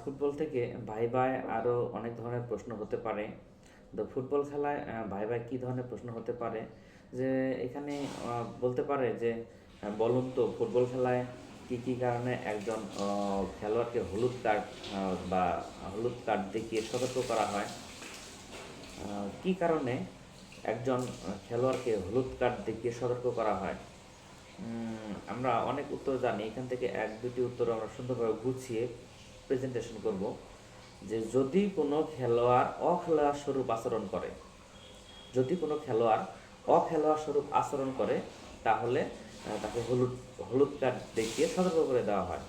Football থেকে ভাই ভাই আরও অনেক ধরনের প্রশ্ন হতে পারে। তো ফুটবল খেলায় ভাই ভাই কী ধরনের প্রশ্ন হতে পারে? যে এখানে বলতে পারে যে বলুন তো ফুটবল খেলায় কী কী কারণে একজন খেলোয়াড়কে হলুদ কার্ড বা হলুদ কার্ড দেখিয়ে সতর্ক করা হয়? কী কারণে একজন খেলোয়াড়কে হলুদ কার্ড দেখিয়ে সতর্ক করা হয়? আমরা অনেক উত্তর জানি। এখান থেকে এক দুটি উত্তর আমরা সুন্দরভাবে গুছিয়ে প্রেজেন্টেশন করব যে যদি কোনো খেলোয়াড় অখেলোয়াড় স্বরূপ আচরণ করে, যদি কোনো খেলোয়াড় অখেলোয়াড় স্বরূপ আচরণ করে, তাহলে তাকে হলুদ হলুদ কার্ড দেখিয়ে সতর্ক করে দেওয়া হয়।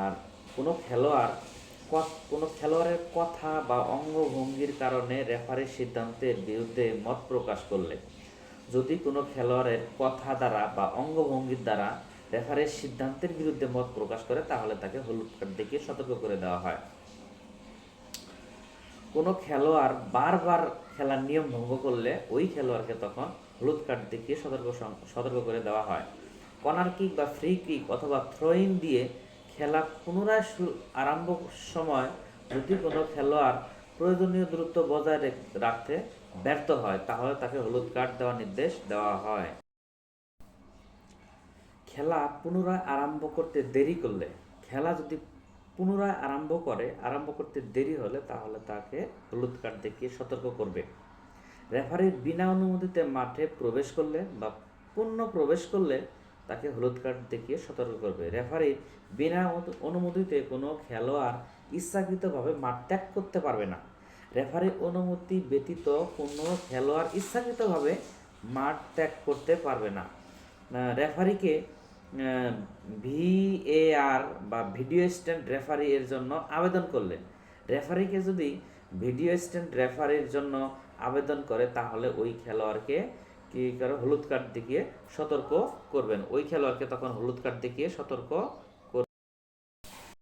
আর কোনো খেলোয়াড় কোনো খেলোয়াড়ের কথা বা অঙ্গভঙ্গির কারণে রেফারির সিদ্ধান্তের বিরুদ্ধে মত প্রকাশ করলে, যদি কোনো খেলোয়াড়ের কথা দ্বারা বা অঙ্গভঙ্গির দ্বারা রেফারির সিদ্ধান্তের বিরুদ্ধে মত প্রকাশ করে, তাহলে তাকে হলুদ কার্ড দেখিয়ে সতর্ক করে দেওয়া হয়। কোনো খেলোয়াড় বারবার খেলার নিয়ম ভঙ্গ করলে, ওই খেলোয়াড়কে তখন হলুদ কার্ড দেখিয়ে সতর্ক সতর্ক করে দেওয়া হয়। কর্নার কিক বা ফ্রি কিক অথবা থ্রোইন দিয়ে খেলা পুনরায় আরম্ভ সময় যদি কোনো খেলোয়াড় প্রয়োজনীয় দূরত্ব বজায় রাখতে ব্যর্থ হয়, তাহলে তাকে হলুদ কার্ড দেওয়ার নির্দেশ দেওয়া হয়। খেলা পুনরায় আরম্ভ করতে দেরি করলে, খেলা যদি পুনরায় আরম্ভ করে, আরম্ভ করতে দেরি হলে তাহলে তাকে হলুদ কার্ড দেখিয়ে সতর্ক করবে? রেফারির বিনা অনুমতিতে মাঠে প্রবেশ করলে বা পূর্ণ প্রবেশ করলে তাকে হলুদ কার্ড দেখিয়ে সতর্ক করবে? রেফারি বিনা অনু- অনুমতিতে কোনো খেলোয়াড় ইচ্ছাকৃতভাবে মাঠ ত্যাগ করতে পারবে না। রেফারির অনুমতি ব্যতীত কোনো খেলোয়াড় ইচ্ছাকৃতভাবে মাঠ ত্যাগ করতে পারবে না। রেফারিকে ভিএআর বা ভিডিও স্ট্যান্ড রেফারি এর জন্য আবেদন করলেন রেফারিকে যদি ভিডিও স্ট্যান্ড রেফারির জন্য আবেদন করে, তাহলে ওই খেলোয়াড়কে কি করে? হলুদ কার্ড দেখিয়ে সতর্ক করবেন। ওই খেলোয়াড়কে তখন হলুদ কার্ড দেখিয়ে সতর্ক